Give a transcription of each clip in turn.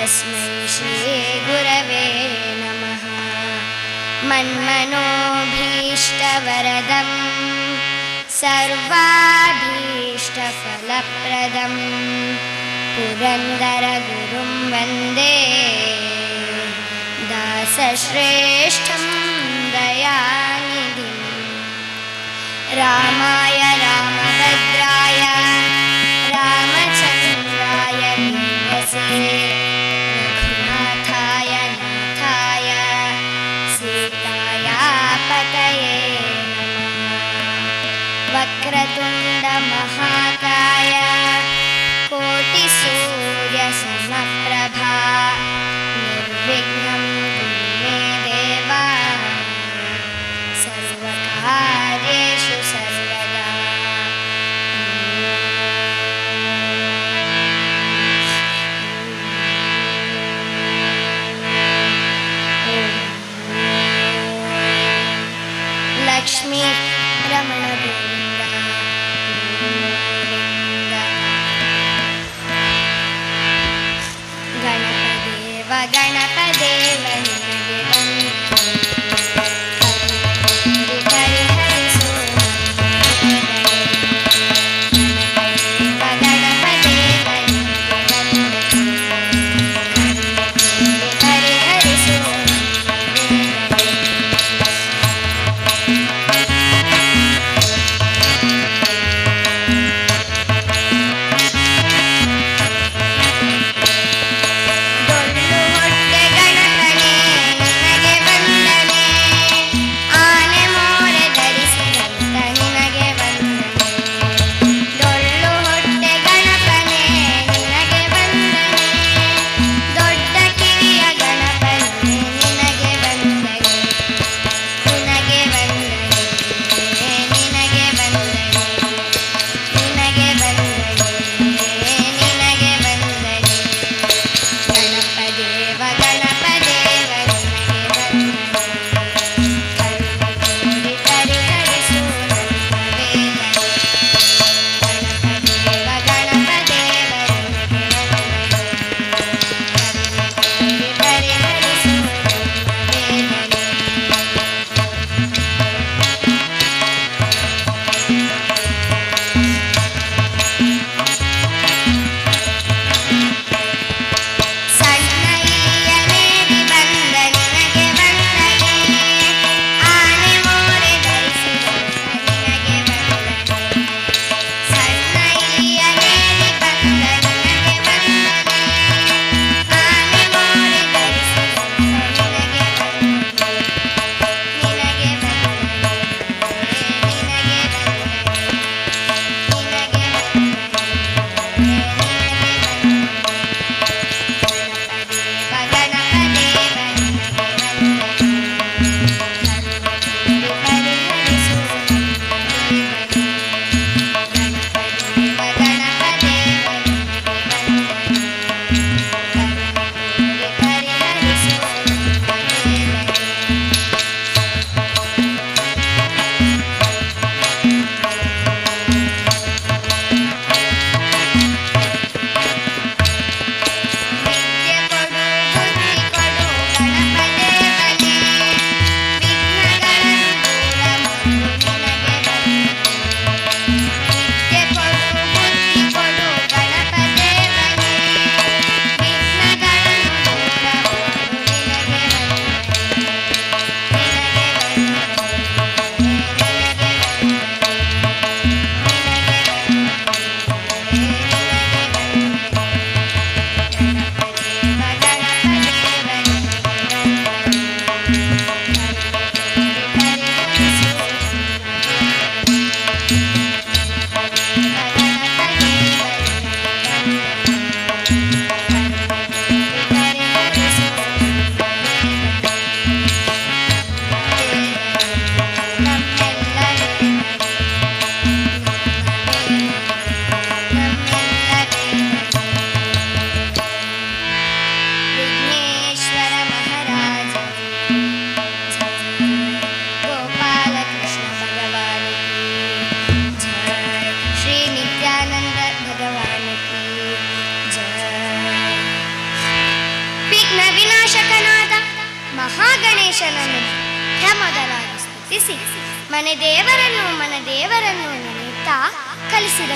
तस्मै श्रीगुरवे नमः। मन्मनोभीष्टवरदं सर्वाभीष्टफलप्रदं पुरन्दरगुरुं वन्दे। दासश्रेष्ठं दयानिधिं। रामायण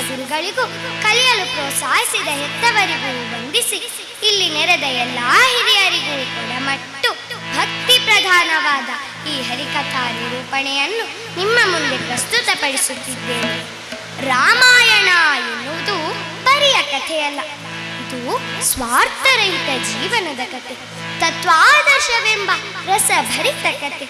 ಕಲಿಸಿದ ಗುರುಗಳಿಗೂ ಕಲಿಯಲು ಪ್ರೋತ್ಸಾಹಿಸಿದ ಹೆತ್ತವರಿಗೂ ವಂದಿಸಿ. ಇಲ್ಲಿ ನೆರೆದ ಎಲ್ಲಾ ಹಿರಿಯರಿಗೂ ಕೊಡಮಟ್ಟು ಭಕ್ತಿ ಪ್ರಧಾನವಾದ ಈ ಹರಿಕಥಾ ನಿರೂಪಣೆಯನ್ನು ನಿಮ್ಮ ಮುಂದೆ ಪ್ರಸ್ತುತಪಡಿಸುತ್ತಿದ್ದೇನೆ. ರಾಮಾಯಣ ಎನ್ನುವುದು ಬರಿಯ ಕಥೆಯಲ್ಲ. ಇದು ಸ್ವಾರ್ಥರಹಿತ ಜೀವನದ ಕತೆ ತತ್ವಾದರ್ಶವೆಂಬ ರಸಭರಿತ ಕತೆ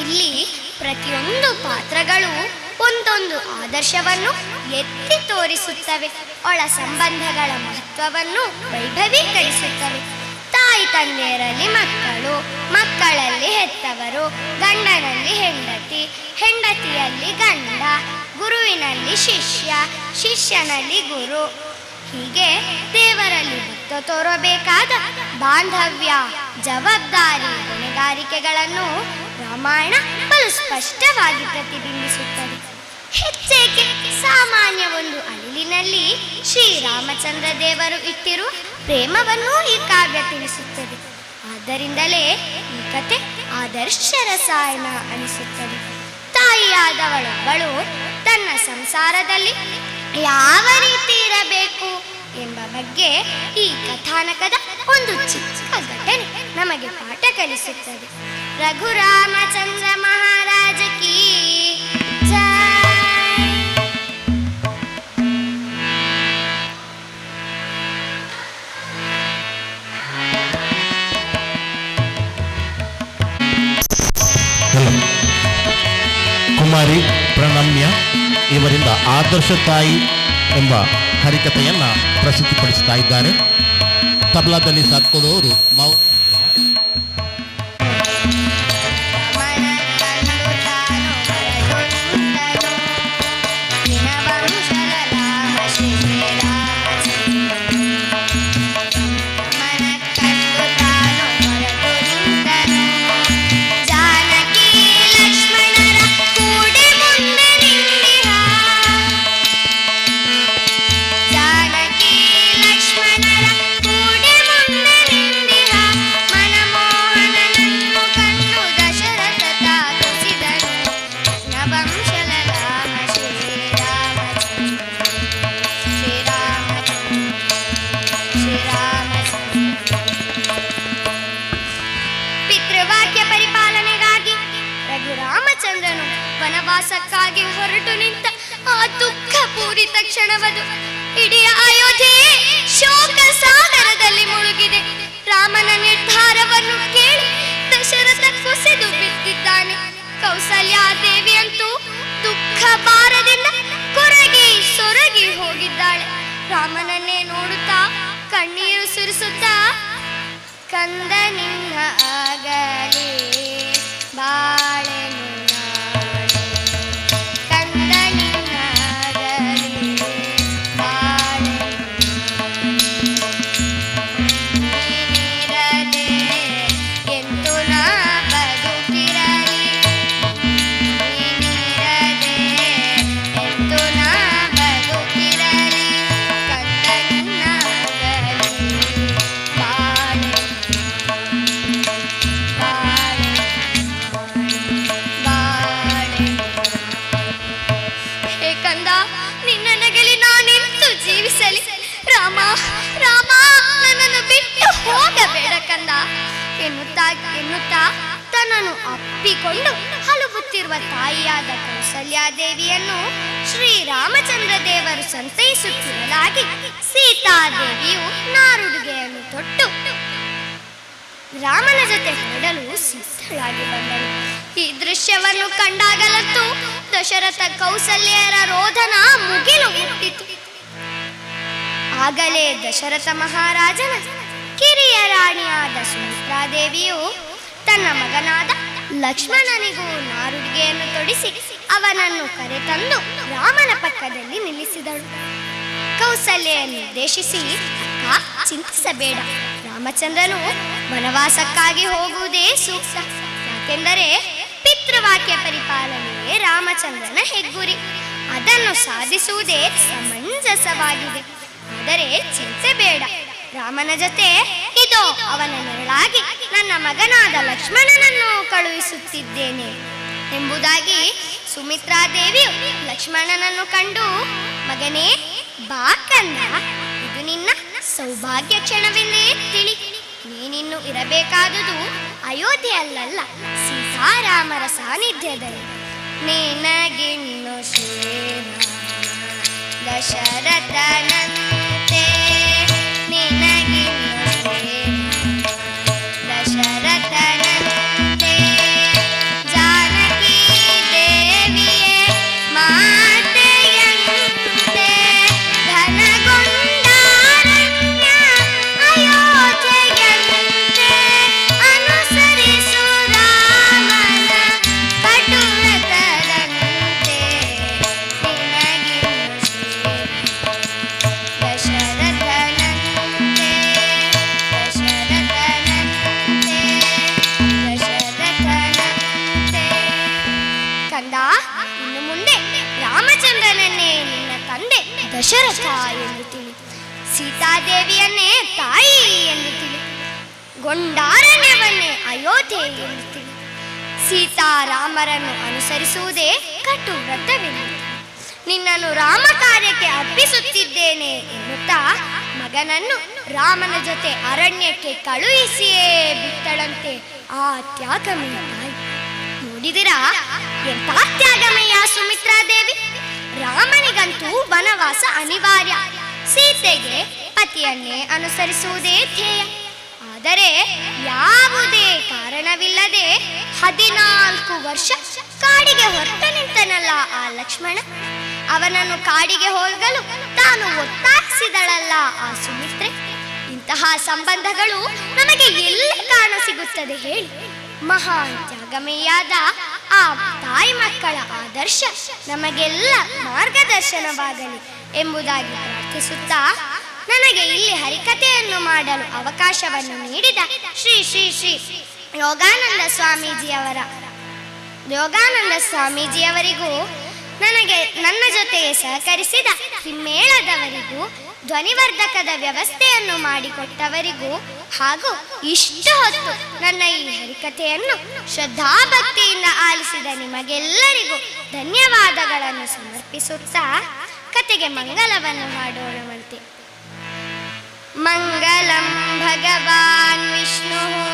ಇಲ್ಲಿ ಪ್ರತಿಯೊಂದು ಪಾತ್ರಗಳು ಒಂದೊಂದು ಆದರ್ಶವನ್ನು ಎತ್ತಿ ತೋರಿಸುತ್ತವೆ. ಒಳ ಸಂಬಂಧಗಳ ಮಹತ್ವವನ್ನು ವೈಭವೀಕರಿಸುತ್ತವೆ. ತಾಯಿ ತಂದೆಯರಲ್ಲಿ ಮಕ್ಕಳು, ಮಕ್ಕಳಲ್ಲಿ ಹೆತ್ತವರು, ಗಂಡನಲ್ಲಿ ಹೆಂಡತಿ, ಹೆಂಡತಿಯಲ್ಲಿ ಗಂಡ, ಗುರುವಿನಲ್ಲಿ ಶಿಷ್ಯ, ಶಿಷ್ಯನಲ್ಲಿ ಗುರು. ಹೀಗೆ ದೇವರಲ್ಲಿ ಭಕ್ತ ತೋರಬೇಕಾದ ಬಾಂಧವ್ಯ, ಜವಾಬ್ದಾರಿ, ಹೊಣೆಗಾರಿಕೆಗಳನ್ನು ರಾಮಾಯಣ ಬಲು ಸ್ಪಷ್ಟವಾಗಿ ಪ್ರತಿಬಿಂಬಿಸುತ್ತದೆ. ಹೆಚ್ಚೇಕೆ ಸಾಮಾನ್ಯ ಒಂದು ಅಳಿಲಿನಲ್ಲಿ ಶ್ರೀರಾಮಚಂದ್ರ ದೇವರು ಇಟ್ಟಿರುವ ಪ್ರೇಮವನ್ನು ಈ ಕಾವ್ಯ ತಿಳಿಸುತ್ತದೆ. ಆದ್ದರಿಂದಲೇ ಈ ಕತೆ ಆದರ್ಶ ರಸಾಯನ ಅನಿಸುತ್ತದೆ. ತಾಯಿಯಾದವಳೊಬ್ಬಳು ತನ್ನ ಸಂಸಾರದಲ್ಲಿ ಯಾವ ರೀತಿ ಇರಬೇಕು ಎಂಬ ಬಗ್ಗೆ ಈ ಕಥಾನಕದ ಒಂದು ಚಿಕ್ಕ ಘಟನೆ ನಮಗೆ ಪಾಠ ಕಲಿಸುತ್ತದೆ. ರಘುರಾಮಚಂದ್ರ ಮಹಾರಾಜ ಕೀ ಕುಮಾರಿ ಪ್ರಣಮ್ಯ ಇವರಿಂದ ಆದರ್ಶ ತಾಯಿ ಎಂಬ ಹರಿಕತೆಯನ್ನು ಪ್ರಸಿದ್ಧಿಪಡಿಸ್ತಾ ಇದ್ದಾರೆ. ತಬ್ಲಾದಲ್ಲಿ ಸಾಕೋದವರು ಮೌ ವನವಾಸಕ್ಕಾಗಿ ಹೊರಟು ನಿಂತ ಆ ದುಃಖ ಪೂರಿತ ಕ್ಷಣವದು. ಇಡೀ ಅಯೋಧ್ಯೆ ಶೋಕ ಸಾಗರದಲ್ಲಿ ಮುಳುಗಿದೆ. ರಾಮನ ನಿರ್ಧಾರವನ್ನು ಕೇಳಿ ದಶರಥ ಕುಸಿದು ಬಿದ್ದಿದ್ದಾನೆ. ಕೌಸಲ್ಯ ದೇವಿಯಂತೂ ದುಃಖ ಭಾರದಿಂದ ಕೊರಗಿ ಸೊರಗಿ ಹೋಗಿದ್ದಾಳೆ. ರಾಮನನ್ನೇ ನೋಡುತ್ತಾ ಕಣ್ಣೀರು ಸುರಿಸುತ್ತಾ ಕಂದ ನಿನ್ನ ಆಗಲಿ. ಎನ್ನುತ್ತಾ ಎನ್ನುತ್ತಾ ತನ್ನನ್ನು ಅಪ್ಪಿಕೊಂಡು ಹಲುಬುತ್ತಿರುವ ತಾಯಿಯಾದ ಕೌಸಲ್ಯಾದೇವಿಯನ್ನು ಶ್ರೀರಾಮಚಂದ್ರ ದೇವರು ಸಂತೈಸುತ್ತಿರಲಾಗಿ ಸೀತಾದೇವಿಯು ನಾರುಡುಗೆಯನ್ನು ತೊಟ್ಟು ರಾಮನ ಜೊತೆ ಹೊರಡಲು ಸಿದ್ಧಳಾಗಿ ಬಂದಳು ಈ ದೃಶ್ಯವನ್ನು ಕಂಡಾಗಲತ್ತು ದಶರಥ ಕೌಸಲ್ಯರ ರೋಧನ ಮುಗಿಲು ಮುಟ್ಟಿತು. ಆಗಲೇ ದಶರಥ ಮಹಾರಾಜನ ಕಿರಿಯ ರಾಣಿಯಾದ ಸುಮಿತ್ರಾದೇವಿಯು ತನ್ನ ಮಗನಾದ ಲಕ್ಷ್ಮಣನಿಗೂ ನಾರುಡಿಗೆಯನ್ನು ತೊಡಿಸಿ ಅವನನ್ನು ಕರೆತಂದು ರಾಮನ ಪಕ್ಕದಲ್ಲಿ ನಿಲ್ಲಿಸಿದಳು. ಕೌಸಲ್ಯನ್ನು ಉದ್ದೇಶಿಸಿ ಅಕ್ಕ, ಚಿಂತಿಸಬೇಡ. ರಾಮಚಂದ್ರನು ವನವಾಸಕ್ಕಾಗಿ ಹೋಗುವುದೇ ಸೂಕ್ತ. ಯಾಕೆಂದರೆ ಪಿತೃವಾಕ್ಯ ಪರಿಪಾಲನೆಯೇ ರಾಮಚಂದ್ರನ ಹೆಗ್ಗುರಿ. ಅದನ್ನು ಸಾಧಿಸುವುದೇ ಸಮಂಜಸವಾಗಿದೆ. ಆದರೆ ಚಿಂತೆ ಬೇಡ. ರಾಮನ ಜೊತೆ ಇದು ಅವನ ನೆರಳಾಗಿ ನನ್ನ ಮಗನಾದ ಲಕ್ಷ್ಮಣನನ್ನು ಕಳುಹಿಸುತ್ತಿದ್ದೇನೆ. ಎಂಬುದಾಗಿ ಸುಮಿತ್ರಾ ಸುಮಿತ್ರಾದೇವಿಯು ಲಕ್ಷ್ಮಣನನ್ನು ಕಂಡು, ಮಗನೇ, ಬಾ ಕಂದ ಇದು ನಿನ್ನ ಸೌಭಾಗ್ಯ ಕ್ಷಣವೆಂದೇ ತಿಳಿ. ನೀನಿನ್ನು ಇರಬೇಕಾದುದು ಅಯೋಧ್ಯೆಯಲ್ಲ ಸೀತಾರಾಮರ ಸಾನ್ನಿಧ್ಯದಲ್ಲಿ. ನಿನಗಿನ್ನು ಶ್ರೀ ದಶರಥನಂತೆ ಸೀತಾರಾಮರನ್ನು ಅನುಸರಿಸುವುದೇ ಕಟು ವ್ರತವೆಂದು. ನಿನ್ನನ್ನು ರಾಮ ಕಾರ್ಯಕ್ಕೆ ಅರ್ಪಿಸುತ್ತಿದ್ದೇನೆ ಎನ್ನುತ್ತಾ ಮಗನನ್ನು ರಾಮನ ಜೊತೆ ಅರಣ್ಯಕ್ಕೆ ಕಳುಹಿಸಿಯೇ ಬಿಟ್ಟಳಂತೆ ಆ ತ್ಯಾಗಮಯ ತಾಯಿ ನೋಡಿದಿರಾ ಎಂತ ಸುಮಿತ್ರಾ ದೇವಿ? ರಾಮನಿಗಂತೂ ವನವಾಸ ಅನಿವಾರ್ಯ. ಸೀತೆಗೆ ಪತಿಯನ್ನೇ ಅನುಸರಿಸುವುದೇ ಧ್ಯೇಯ. ಆದರೆ ಯಾವುದೇ ಕಾರಣವಿಲ್ಲದೆ ಹದಿನಾಲ್ಕು ವರ್ಷ ಕಾಡಿಗೆ ಹೊರಟ ನಿಂತನಲ್ಲ ಆ ಲಕ್ಷ್ಮಣ. ಅವನನ್ನು ಕಾಡಿಗೆ ಹೋಗಲು ತಾನು ಒತ್ತಾಯಿಸಿದಳಲ್ಲ ಆ ಸುಮಿತ್ರೆ. ಇಂತಹ ಸಂಬಂಧಗಳು ನಮಗೆ ಎಲ್ಲಿ ಕಾಣಸಿಗುತ್ತದೆ ಹೇಳಿ. ಮಹಾನ್ ತ್ಯಾಗಮೇಯಾದ ಆ ತಾಯಿ ಮಕ್ಕಳ ಆದರ್ಶ ನಮಗೆಲ್ಲ ಮಾರ್ಗದರ್ಶನವಾಗಲಿ ಎಂಬುದಾಗಿ ಪ್ರಾರ್ಥಿಸುತ್ತಾ ನನಗೆ ಇಲ್ಲಿ ಹರಿಕಥೆಯನ್ನು ಮಾಡಲು ಅವಕಾಶವನ್ನು ನೀಡಿದ ಶ್ರೀ ಶ್ರೀ ಶ್ರೀ ಯೋಗಾನಂದ ಸ್ವಾಮೀಜಿಯವರ. ಯೋಗಾನಂದ ಸ್ವಾಮೀಜಿಯವರಿಗೂ ನನಗೆ ನನ್ನ ಜೊತೆಗೆ ಸಹಕರಿಸಿದ ಹಿಮ್ಮೇಳದವರಿಗೂ, ಧ್ವನಿವರ್ಧಕದ ವ್ಯವಸ್ಥೆಯನ್ನು ಮಾಡಿಕೊಟ್ಟವರಿಗೂ ಹಾಗೂ ಇಷ್ಟು ಹೊತ್ತು ನನ್ನ ಈ ಹರಿಕಥೆಯನ್ನು ಶ್ರದ್ಧಾಭಕ್ತಿಯಿಂದ ಆಲಿಸಿದ ನಿಮಗೆಲ್ಲರಿಗೂ ಧನ್ಯವಾದಗಳನ್ನು ಸಮರ್ಪಿಸುತ್ತಾ ಕತೆಗೆ ಮಂಗಲವನ್ನು ಮಾಡೋಣವಂತೆ ಮಂಗಲಂ ಭಗವಾನ್ ವಿಷ್ಣು.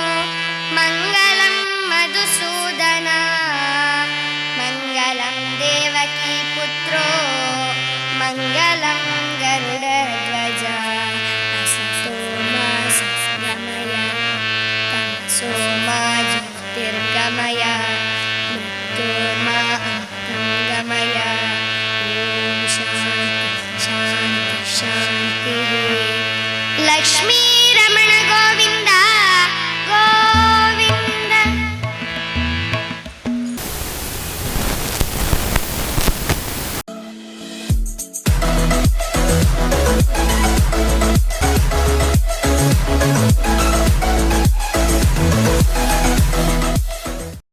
Lakshmi.